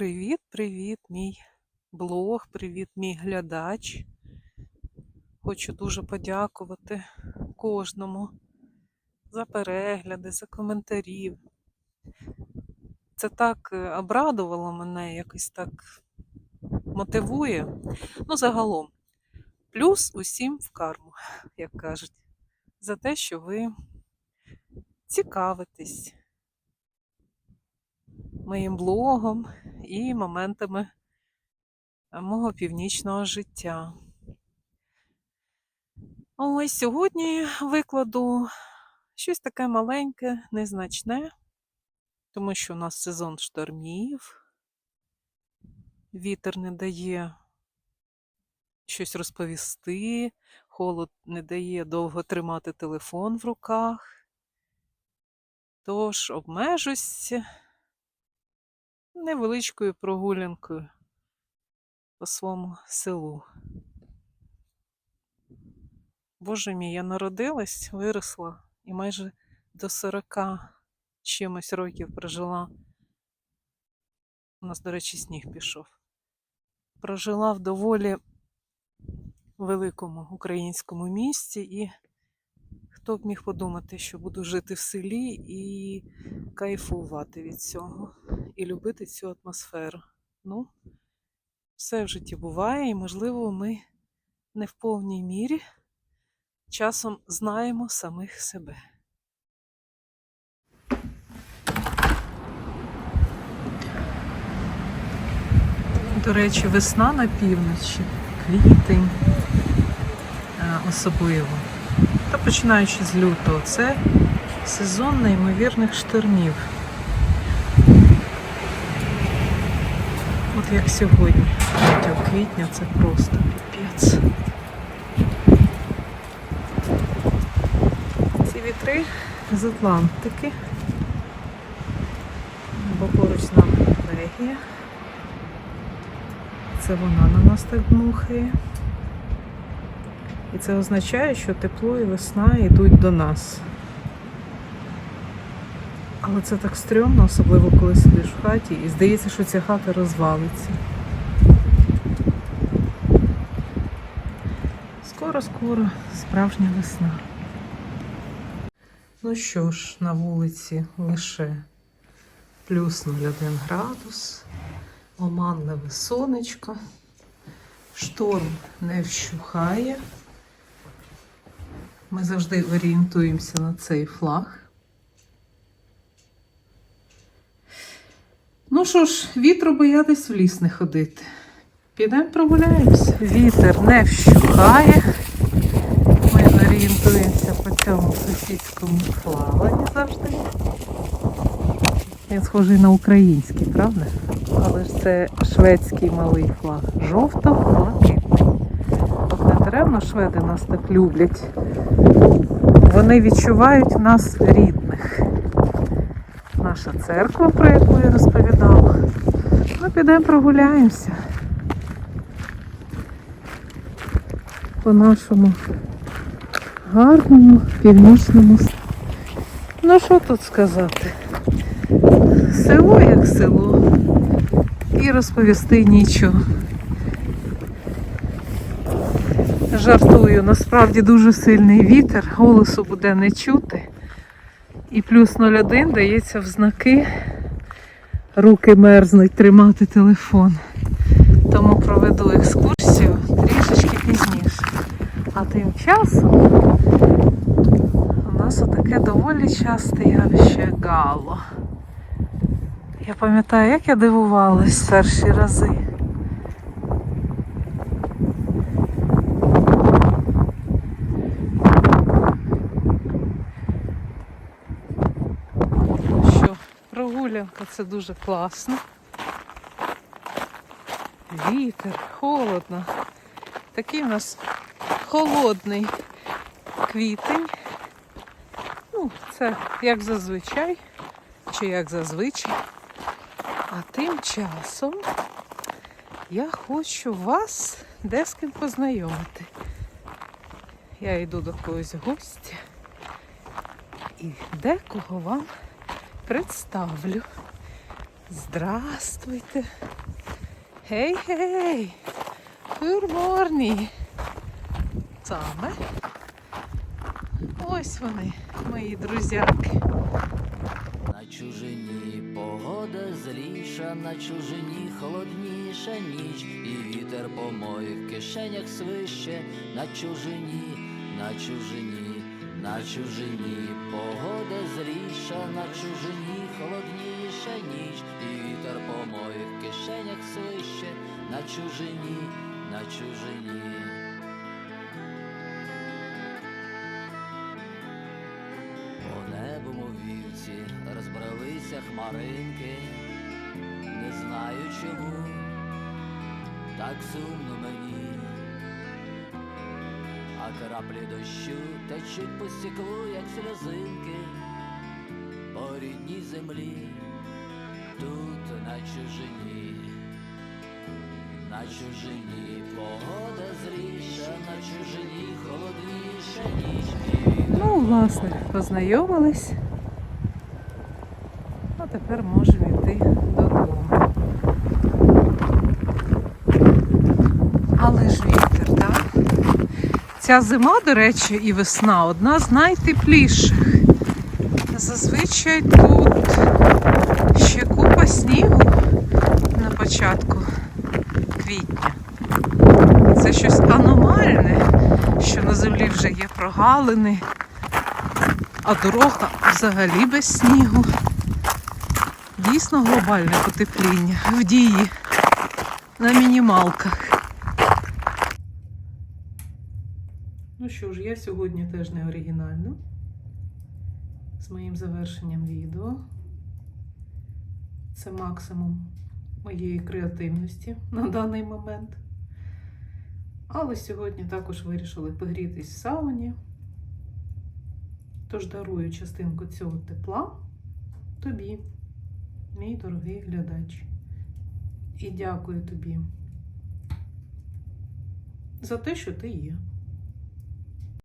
Привіт-привіт, мій блог, привіт, мій глядач. Хочу дуже подякувати кожному за перегляди, за коментарі. Це так е, обрадувало мене, якось так мотивує. Ну, загалом. Плюс усім в карму, як кажуть, за те, що ви цікавитесь моїм блогом і моментами мого північного життя. Ось сьогодні викладу щось таке маленьке, незначне, тому що у нас сезон штормів, вітер не дає щось розповісти, холод не дає довго тримати телефон в руках. Тож обмежусь невеличкою прогулянкою по своєму селу. Боже мій, я народилась, виросла і майже до 40 чимось років прожила. У нас, до речі, сніг пішов. Прожила в доволі великому українському місті, і хто б міг подумати, що буду жити в селі і кайфувати від цього, і любити цю атмосферу. Ну, все в житті буває, і, можливо, ми не в повній мірі часом знаємо самих себе. До речі, весна на півночі, квітень е, особливо. Та починаючи з лютого, це сезон неймовірних штормів. От як сьогодні, 3 квітня, це просто піпець. Ці вітри з Атлантики. Бо поруч з нами Норвегія. Це вона на нас так дмухає. І це означає, що тепло і весна йдуть до нас. Але це так стрьомно, особливо коли сидиш в хаті і здається, що ця хата розвалиться. Скоро-скоро справжня весна. Ну що ж, на вулиці лише плюс 0,1 градус, оманливе сонечко, шторм не вщухає. Ми завжди орієнтуємося на цей флаг. Ну що ж, вітру боятись в ліс не ходити. Підемо прогуляємося. Вітер не вщухає. Ми орієнтуємося по цьому сусідському флагу завжди. Він схожий на український, правда? Але ж це шведський малий флаг. Жовто-блакитний. От не даремно шведи нас так люблять. Вони відчувають нас рідних. Наша церква, про яку я розповідала. Ми підемо прогуляємося. По нашому гарному північному. Ну що тут сказати? Село як село. І розповісти нічого. Жартую, насправді дуже сильний вітер, голосу буде не чути. І плюс 0,1 дається в знаки. Руки мерзнуть тримати телефон. Тому проведу екскурсію трішечки пізніше. А тим часом у нас отаке доволі часте явище гало. Я пам'ятаю, як я дивувалась перші рази. Що прогулянка це дуже класно. Вітер, холодно. Такий у нас холодний квітень. Ну, це як зазвичай, чи як зазвичай. А тим часом я хочу вас де з ким познайомити. Я йду до когось в гості і декого вам представлю. Здравствуйте. Гей, гей. Good morning. Саме. Ось вони, мої друзяки. На чужині погода зліша, на чужині холодніша ніч, і вітер по моїх кишенях свище, на чужині, на чужині, на чужині, погода зліша, на чужині холодніша ніч, і вітер по моїх кишенях свище, на чужині, на чужині. По небу, вівці, розбралися хмаринки, не знаю чому, так сумно мені, краплі дощу течуть по стеклу, як сльозинки, по рідній землі, тут на чужині, на чужині погода зріша, на чужині холодніша ніч. і Ну, власне, познайомились. А тепер можемо йти додому. Але ж вітер, так? Ця зима, до речі, і весна одна з найтепліших. Зазвичай тут ще купа снігу на початку квітня. Це щось аномальне, що на землі вже є прогалини, а дорога взагалі без снігу. Дійсно глобальне потепління в дії на мінімалках. Що ж, я сьогодні теж не оригінальна з моїм завершенням відео. Це максимум моєї креативності на даний момент. Але сьогодні також вирішили погрітись в сауні. Тож дарую частинку цього тепла тобі, мій дорогий глядач. І дякую тобі за те, що ти є.